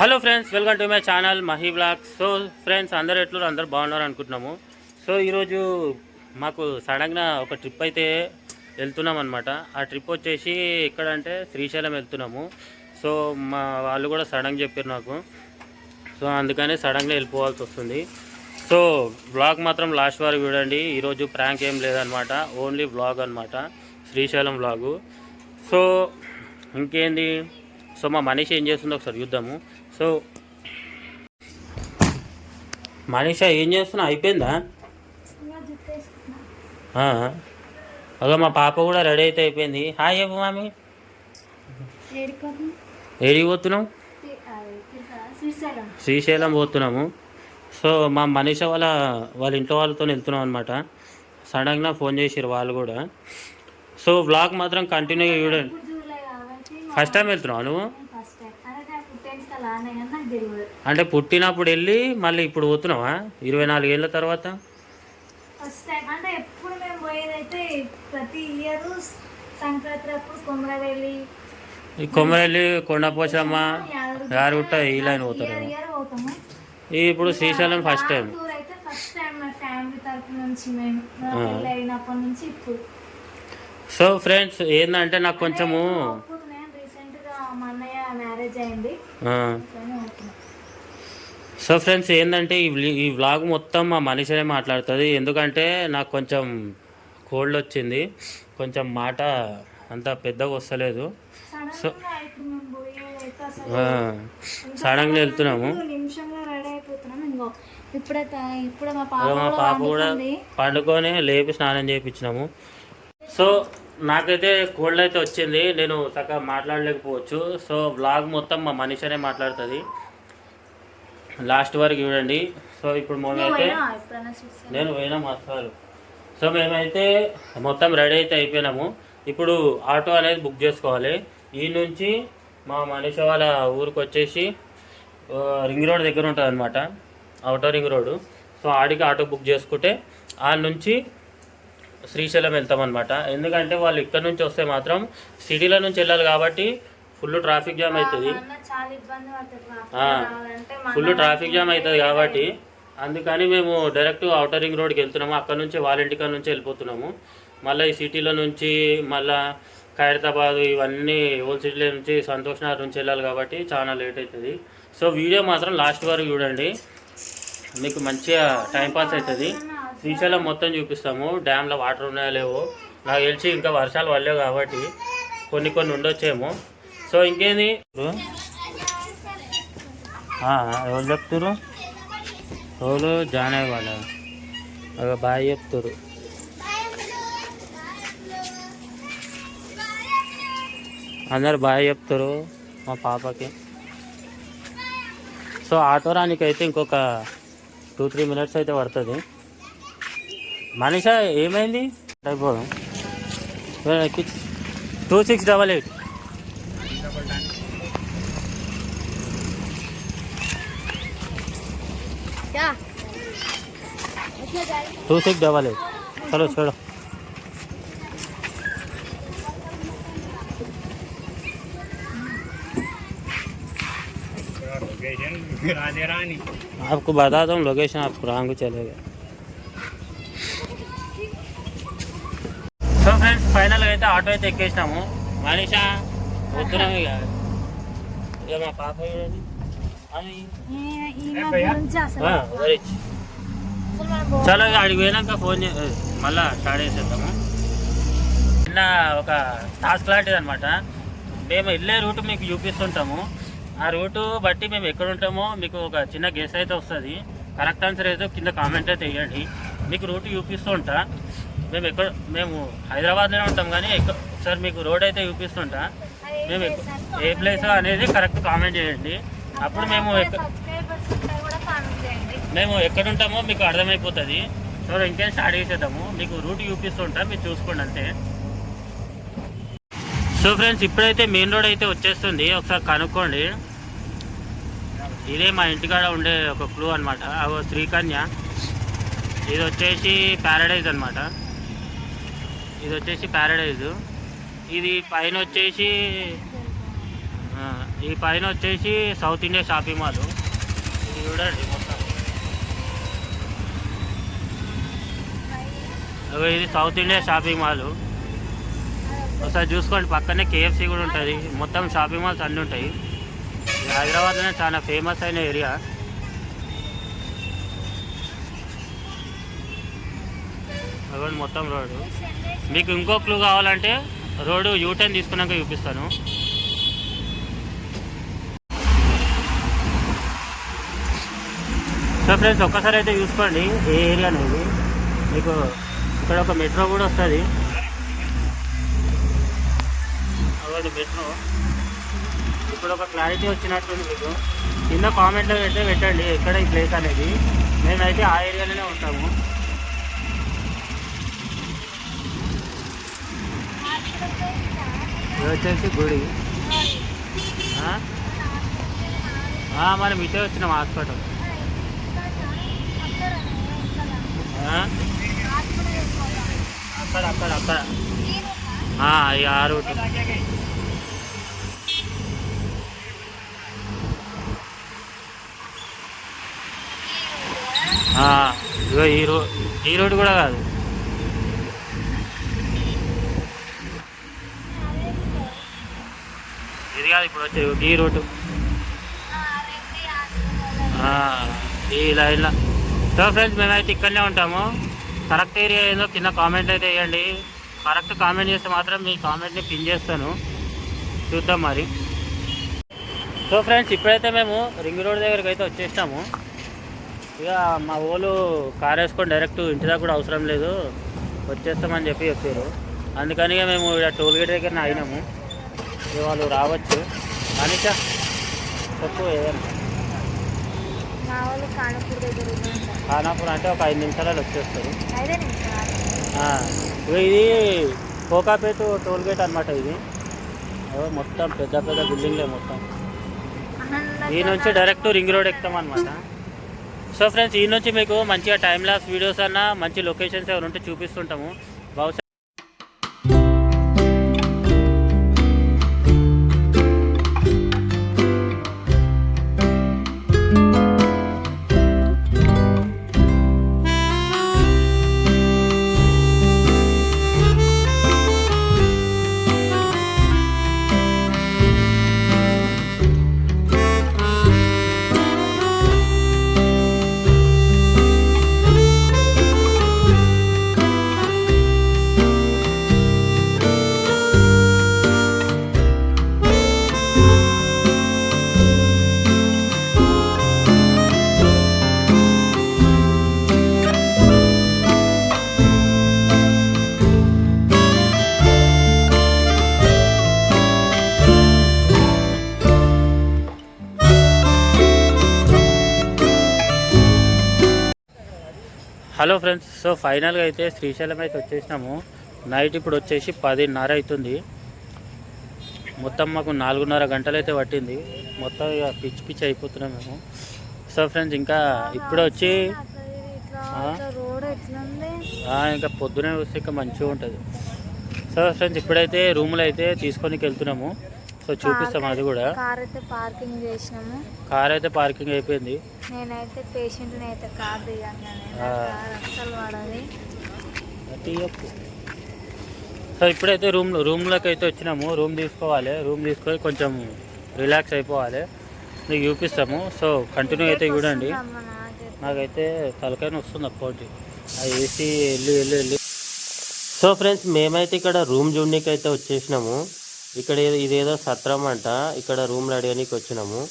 Hello friends welcome to my channel Mahi blog so friends అందరు ఎట్లు అందరు బాగున్నారు అనుకుంటున్నాము. సో ఈరోజు మాకు సడన్గా ఒక ట్రిప్ అయితే వెళ్తున్నాం అనమాట ఆ ట్రిప్ వచ్చేసి ఎక్కడంటే శ్రీశైలం వెళ్తున్నాము. సో మా వాళ్ళు కూడా సడన్గా చెప్పారు నాకు. సో అందుకనే సడన్గా వెళ్ళిపోవాల్సి వస్తుంది. సో బ్లాగ్ మాత్రం లాస్ట్ వరకు చూడండి. ఈరోజు ప్రాంక్ ఏం లేదనమాట ఓన్లీ బ్లాగ్ అనమాట శ్రీశైలం బ్లాగు. సో ఇంకేంది? సో మా మనిషి ఏం చేస్తుందో ఒకసారి చూద్దాము. సో మనీష ఏం చేస్తున్నా? అయిపోయిందా? ఆ. అదో మా పాప కూడా రెడీ అయితే అయిపోయింది. హాయ్ చెప్పు మామి. ఏడికి పోతున్నాం శ్రీశైలం పోతున్నాము. సో మా మనీష వాళ్ళ వాళ్ళ ఇంట్లో వాళ్ళతో వెళ్తున్నాం అనమాట సడన్గా ఫోన్ చేసారు వాళ్ళు కూడా. సో వ్లాగ్ మాత్రం కంటిన్యూగా చూడండి ఫస్ట్ టైం వెళ్తున్నావు నువ్వు ఫస్ట్ టైం అదే నాకు టెన్త్ అలా అనే కానీ నాకు తెలియదు అంటే పుట్టినప్పుడు వెళ్ళి మళ్ళీ ఇప్పుడు పోతున్నావా? ఇరవై నాలుగేళ్ళ తర్వాత? ఫస్ట్ టైం అంటే ఎప్పుడు మేము పోయేదైతే ప్రతి ఇయర్ సంక్రాంతి అప్పుడు కొమరవెల్లి ఈ కొమ్మరెల్లి కొండపోచమ్మ యారుగుట్ట ఈ లైన్ పోతారు. ఇప్పుడు శ్రీశైలం ఫస్ట్ టైం టూర్ అయితే ఫస్ట్ టైం మా ఫ్యామిలీ తరపు నుంచి మేము నా పెళ్ళి అయినప్పటి నుంచి ఇప్పుడు. సో ఫ్రెండ్స్ ఏంటంటే నాకు కొంచెము అప్పుడు నేను రీసెంట్గా మా అన్నయ్య మ్యారేజ్ అయింది సో ఫ్రెండ్స్ ఏంటంటే ఈ వ్లి- ఈ వ్లాగ్ మొత్తం మా మనిషినే మాట్లాడుతుంది. ఎందుకంటే నాకు కొంచెం కోల్డ్ వచ్చింది. కొంచెం మాట అంత పెద్దగా వస్తలేదు. ఆ, సడన్గా వెళ్తున్నాము. మా పాప కూడా. పండుకొని లేపి స్నానం చేయించినాము సో నాకైతే కోల్డ్ అయితే వచ్చింది. నేను చక్కగా మాట్లాడలేకపోవచ్చు. సో వ్లాగ్ మొత్తం మా మనిషినే మాట్లాడుతుంది. లాస్ట్ వరకు చూడండి. సో ఇప్పుడు మేమైతే నేను పోయినా మా సార్. సో మేమైతే మొత్తం రెడీ అయితే అయిపోయినాము. ఇప్పుడు ఆటో అనేది బుక్ చేసుకోవాలి. ఈ నుంచి మా మనిషి వాళ్ళ ఊరికి వచ్చేసి రింగ్ రోడ్ దగ్గర ఉంటుంది అనమాట అవుటర్ రింగ్ రోడ్ సో ఆడికి ఆటో బుక్ చేసుకుంటే ఆ నుంచి శ్రీశైలం వెళ్తామన్నమాట ఎందుకంటే వాళ్ళు ఇక్కడ నుంచి వస్తే మాత్రం సిటీల నుంచి వెళ్ళాలి కాబట్టి ఫుల్ ట్రాఫిక్ జామ్ అవుతుంది ఫుల్ ట్రాఫిక్ జామ్ అవుతుంది కాబట్టి అందుకని మేము డైరెక్ట్ అవుటర్ రింగ్ రోడ్కి వెళ్తున్నాము. అక్కడ నుంచి ఇంటికాడ నుంచి వెళ్ళిపోతున్నాము. మళ్ళీ ఈ సిటీలో నుంచి మళ్ళా ఖైరతాబాద్ ఇవన్నీ ఓల్డ్ సిటీలో నుంచి సంతోష్ నగర్ నుంచి వెళ్ళాలి కాబట్టి చాలా లేట్ అవుతుంది సో వీడియో మాత్రం లాస్ట్ వరకు చూడండి. మీకు మంచిగా టైం పాస్ అవుతుంది శ్రీశైలం మొత్తం చూపిస్తాము. డ్యామ్లో వాటర్ ఉన్నాయో లేవో? నాకు తెలిసి ఇంకా వర్షాలు పడలేవు కాబట్టి కొన్ని కొన్ని ఉండొచ్చేమో. సో ఇంకేంది? ఎవరు చెప్తారు ఎవరు? జాయిన్ అయ్యేవాళ్ళు బాగా బాయ్ చెప్తారు అందరు బాగా చెప్తారు మా పాపకి. సో ఆటో రానికి అయితే ఇంకొక టూ త్రీ మినిట్స్ అయితే పడుతుంది. మనీషా ఏమైంది అయిపోదాం టూ సిక్స్ డబల్ ఎయిట్ क्या टू सिक्स डबल एट चलो छोड़ो आपको बता दूँ लोकेशन आपको रांग चलेगा సో ఫ్రెండ్స్ ఫైనల్గా అయితే ఆటో అయితే ఎక్కేసినాము. మనీషా వద్దున్నాము ఇక. ఇక మా పాప చాలా అడిగి పోయినాక ఫోన్ మళ్ళా స్టార్ట్ చేసేద్దాము. నిన్న ఒక టాస్క్ లాంటిది అనమాట మేము వెళ్ళే రూట్ మీకు చూపిస్తుంటాము. ఆ రూటు బట్టి మేము ఎక్కడ ఉంటామో మీకు ఒక చిన్న గెస్ అయితే వస్తుంది. కరెక్ట్ ఆన్సర్ అయితే కింద కామెంట్ అయితే వేయండి మీకు రూట్ చూపిస్తూ ఉంటా. మేము ఎక్కడ మేము హైదరాబాద్లోనే ఉంటాం కానీ ఎక్క ఒకసారి మీకు రోడ్ అయితే చూపిస్తుంటా అది మేము ఏ ప్లేస్ అనేది కరెక్ట్ కామెంట్ చేయండి. అప్పుడు మేము ఎక్క మేము ఎక్కడ ఉంటామో మీకు అర్థమైపోతుంది. సో ఇంకేం స్టార్ట్ చేసేద్దాము. మీకు రూట్ చూపిస్తుంటా మీరు చూసుకోండి అంతే. సో ఫ్రెండ్స్ ఇప్పుడైతే మెయిన్ రోడ్ అయితే వచ్చేస్తుంది. ఒకసారి కనుక్కోండి. ఇదే మా ఇంటికాడ ఉండే ఒక క్లూ అనమాట అగో శ్రీకన్య. ఇది వచ్చేసి ప్యారడైజ్ అనమాట ఇది వచ్చేసి ప్యారడైజ్ ఇది పైన వచ్చేసి ఈ పైన వచ్చేసి సౌత్ ఇండియా షాపింగ్ మాల్ ఇది చూడండి మొత్తం. ఇది సౌత్ ఇండియా షాపింగ్ మాల్ ఒకసారి చూసుకోండి పక్కనే కేఎఫ్సి కూడా ఉంటుంది. మొత్తం షాపింగ్ మాల్స్ అన్నీ ఉంటాయి. హైదరాబాద్లోనే చాలా ఫేమస్ అయిన ఏరియా అవ్వండి మొత్తం రోడ్డు. మీకు ఇంకో క్లూ కావాలంటే రోడ్డు యూటర్న్ తీసుకున్నాక చూపిస్తాను. సో ఫ్రెండ్స్ ఒక్కసారి అయితే చూసుకోండి ఏ ఏరియా అనేది. మీకు ఇక్కడ ఒక మెట్రో కూడా వస్తుంది. అవ్వండి మెట్రో ఇప్పుడు ఒక క్లారిటీ వచ్చినట్టుంది మీకు. కింద కామెంట్లో అయితే పెట్టండి ఎక్కడ ఈ ప్లేస్ అనేది. మేమైతే ఆ ఏరియాలోనే ఉంటాము. ఇది వచ్చేసి గుడి. మరి ఆ, మనం ఇటే వచ్చినాం హాస్పిటల్. అక్కడ అక్కడ అక్కడ. ఆ, ఆ రూట్. ఇగో ఈ రో ఈ రోడ్ కూడా కాదు. ఇది కాదు ఇప్పుడు వచ్చే ఈ రూటు. ఈ లైన్లో సో ఫ్రెండ్స్ మేమైతే ఇక్కడనే ఉంటాము. కరెక్ట్ ఏరియా ఏదో కింద కామెంట్ అయితే వేయండి. కరెక్ట్ కామెంట్ చేస్తే మాత్రం మీ కామెంట్ని పిన్ చేస్తాను. చూద్దాం మరి. సో ఫ్రెండ్స్ ఇప్పుడైతే మేము రింగ్ రోడ్ దగ్గరికి అయితే వచ్చేసాము ఇక మా ఓలు కార్ వేసుకొని డైరెక్ట్ ఇంటి దాకా కూడా అవసరం లేదు. వచ్చేస్తామని చెప్పి చెప్పారు. అందుకని మేము ఇక్కడ టోల్ గేట్ దగ్గర అయినాము. వాళ్ళు రావచ్చు. అనిషా చెప్పు ఏదైనా. మా వాళ్ళు కానపూర్ దగ్గర ఉన్నారు ఖానాపూర్ అంటే ఒక ఐదు నిమిషాలలో వచ్చేస్తారు ఇది కోకాపేట టోల్ గేట్ అనమాట ఇది. మొత్తం పెద్ద పెద్ద బిల్డింగ్లే మొత్తం. ఈ నుంచి డైరెక్ట్ రింగ్ రోడ్ ఎక్కుతాం అనమాట సో ఫ్రెండ్స్ ఈ నుంచి మీకు మంచిగా టైం లాప్స్ వీడియోస్ అన్న మంచి లొకేషన్స్ ఏమైనా ఉంటే చూపిస్తుంటాము. బహుశా హలో ఫ్రెండ్స్ సో ఫైనల్గా అయితే శ్రీశైలం అయితే వచ్చేసినాము. నైట్ ఇప్పుడు వచ్చేసి పదిన్నర అవుతుంది. మొత్తం మాకు నాలుగున్నర గంటలు అయితే పట్టింది. మొత్తం ఇక పిచ్చి పిచ్చి అయిపోతున్నాం మేము. సో ఫ్రెండ్స్ ఇంకా ఇప్పుడు వచ్చి ఇంకా పొద్దునే వస్తే ఇంకా మంచిగా ఉంటుంది. సో ఫ్రెండ్స్ ఇప్పుడైతే రూములు అయితే తీసుకొని వెళ్తున్నాము. సో చూపిస్తాం అది కూడా. కార్ అయితే పార్కింగ్ చేసినాము. కార్ అయితే పార్కింగ్ అయిపోయింది. నేనైతే పేషెంట్ని అయితే కార్ అస్సలు చెప్పు. సో ఇప్పుడైతే రూమ్ రూమ్లోకి అయితే వచ్చినాము. రూమ్ తీసుకోవాలి. రూమ్ తీసుకొని కొంచెం రిలాక్స్ అయిపోవాలి. మీకు చూపిస్తాము. సో కంటిన్యూ అయితే చూడండి. నాకైతే. తలకాయ వస్తుంది అప్పటి. ఆ ఏసీ వెళ్ళి వెళ్ళి వెళ్ళి. సో ఫ్రెండ్స్ మేమైతే ఇక్కడ రూమ్ చూడడానికి అయితే వచ్చేసినాము. ఇక్కడ ఇదేదో సత్రం అంట. ఇక్కడ రూమ్లు అడగడానికి వచ్చినాము.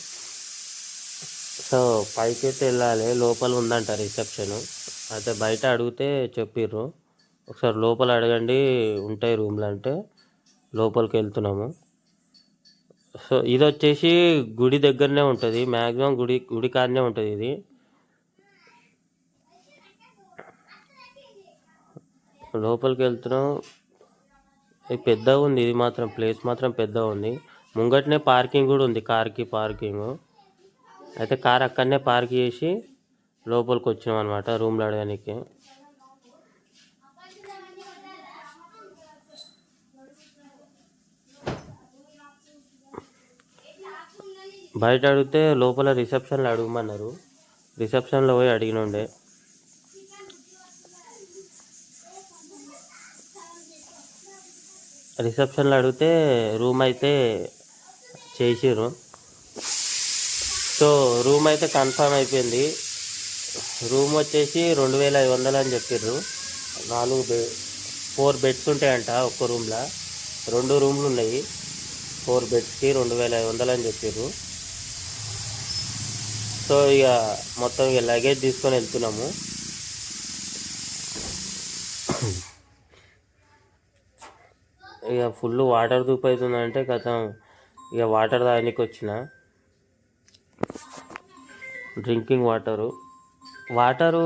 సో పైకైతే వెళ్ళాలి. లోపల ఉందంట రిసెప్షన్. అయితే బయట అడిగితే చెప్పిర్రు. ఒకసారి లోపల అడగండి ఉంటాయి రూమ్లు అంటే. లోపలికి వెళ్తున్నాము. సో ఇది వచ్చేసి గుడి దగ్గరనే ఉంటుంది. మ్యాక్సిమం గుడి గుడి కాడనే ఉంటుంది ఇది. లోపలికి వెళ్తున్నాం. పెద్దగా ఉంది ఇది మాత్రం ప్లేస్ మాత్రం పెద్దగా ఉంది. ముంగట్నే పార్కింగ్ కూడా ఉంది కార్కి పార్కింగ్ అయితే కార్ అక్కడనే పార్క్ చేసి లోపలికి వచ్చినాం అనమాట రూమ్లో అడగడానికి బయట అడిగితే లోపల రిసెప్షన్లో అడగమన్నారు. రిసెప్షన్లో పోయి అడిగిన ఉండే రిసెప్షన్లో అడిగితే రూమ్ అయితే చేసిర్రు. సో రూమ్ అయితే కన్ఫర్మ్ అయిపోయింది. రూమ్ వచ్చేసి రెండు వేల ఐదు వందలు అని చెప్పిర్రు. నాలుగు బె ఫోర్ బెడ్స్ ఉంటాయంట ఒక్క రూమ్లో. రెండు రూమ్లు ఉన్నాయి. ఫోర్ బెడ్స్కి రెండు వేల ఐదు వందలు అని చెప్పిర్రు. సో ఇక మొత్తం ఇక లగేజ్ తీసుకొని వెళ్తున్నాము. ఇక ఫుల్ వాటర్ దూపు అవుతుందంటే కథం. ఇక వాటర్ దానికి వచ్చిన. Drinking water. వాటరు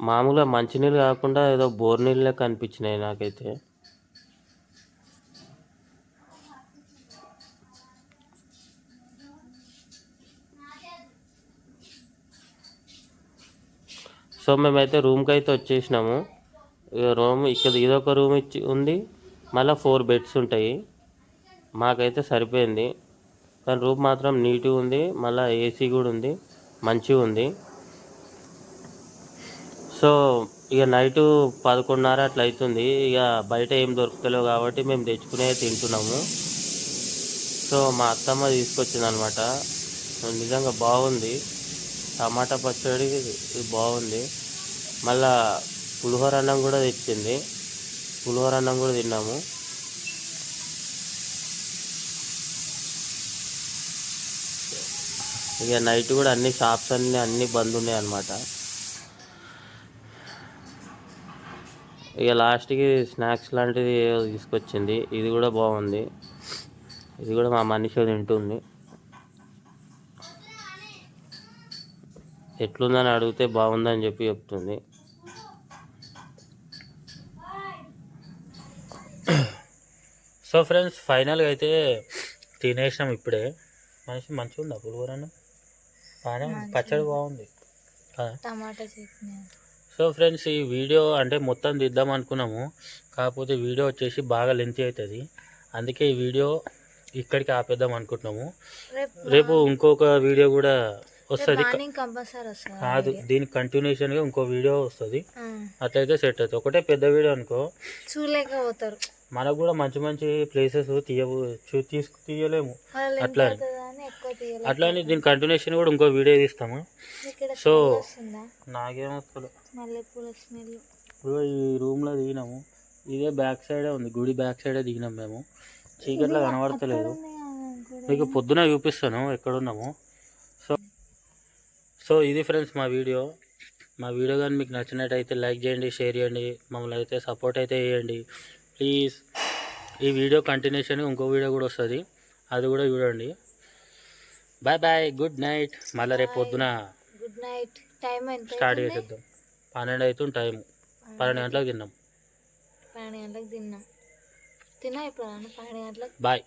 మామూలుగా మంచినీళ్ళు కాకుండా ఏదో బోర్ నీళ్ళే కనిపించినాయి నాకైతే. సో మేమైతే రూమ్కి అయితే వచ్చేసినాము. రూమ్ ఇక్కడ ఇదొక రూమ్ ఇచ్చి ఉంది. మళ్ళీ ఫోర్ బెడ్స్ ఉంటాయి. మాకైతే సరిపోయింది. కానీ రూమ్ మాత్రం నీట్గా ఉంది. మళ్ళీ ఏసీ కూడా ఉంది. మంచిగా ఉంది. సో ఇక నైట్ పదకొండున్నర అట్లా అవుతుంది ఇక బయట ఏం దొరుకుతలేవు కాబట్టి మేము తెచ్చుకునే తింటున్నాము. సో మా అత్తమ్మ తీసుకొచ్చింది అనమాట నిజంగా బాగుంది. టమాటా పచ్చడి ఇది బాగుంది. మళ్ళా పులిహోర అన్నం కూడా తెచ్చింది. పులిహోర అన్నం కూడా తిన్నాము. ఇక నైట్ కూడా అన్ని షాప్స్ అన్ని అన్ని బంద్ ఉన్నాయి అన్నమాట. ఇక లాస్ట్కి స్నాక్స్ లాంటిది తీసుకొచ్చింది. ఇది కూడా బాగుంది. ఇది కూడా మా మనిషి తింటుంది. ఎట్లుందని అడిగితే బాగుందని చెప్పి చెప్తుంది. సో ఫ్రెండ్స్ ఫైనల్గా అయితే తినేసాం ఇప్పుడే. మనిషి మంచిగా ఉందా. పులిహోరను బాగానే పచ్చడి బాగుంది. కదా టమాటా చట్నీ సో ఫ్రెండ్స్ ఈ వీడియో అంటే మొత్తం తీద్దాం అనుకున్నాము. కాకపోతే వీడియో వచ్చేసి బాగా లెంత్ అవుతుంది. అందుకే ఈ వీడియో ఇక్కడికి ఆపేద్దాం అనుకుంటున్నాము. రేపు ఇంకొక వీడియో కూడా వస్తుంది. కాదు దీనికి కంటిన్యూషన్గా ఇంకో వీడియో వస్తుంది. అట్లయితే సెట్ అవుతుంది. ఒకటే పెద్ద వీడియో అనుకో. చూడలేకపోతారు. మనకు కూడా మంచి మంచి ప్లేసెస్ తీయవు చూ- తీసుకు తీయలేము. అట్లా ఎంత అవుతుందని ఎక్కువ తీయాలి అట్లా అని దీని కంటిన్యూషన్ కూడా ఇంకో వీడియో తీస్తాము. సో స్మెల్ ఇప్పుడు ఈ రూమ్లో దిగినాము. ఇదే బ్యాక్ సైడే ఉంది. గుడి బ్యాక్ సైడే దిగినాం మేము. చీకట్లో కనబడతలేదు. మీకు పొద్దున చూపిస్తాను. ఎక్కడున్నాము. సో ఇది ఫ్రెండ్స్ మా వీడియో. మా వీడియో కానీ మీకు నచ్చినట్టయితే లైక్ చేయండి షేర్ చేయండి మమ్మల్ని అయితే సపోర్ట్ అయితే చేయండి. ప్లీజ్ ఈ వీడియో కంటిన్యూషన్ ఇంకో వీడియో కూడా వస్తుంది. అది కూడా చూడండి. బాయ్ బాయ్ గుడ్ నైట్ మళ్ళీ రేపు పొద్దున గుడ్ నైట్ టైం స్టార్ట్? చేసేద్దాం. పన్నెండు అవుతుంది టైం పన్నెండు గంటలకు తిన్నాం. పన్నెండు గంటలకు తిన్నాం. తిన్నా ఇప్పుడు పన్నెండు గంటలకు? బాయ్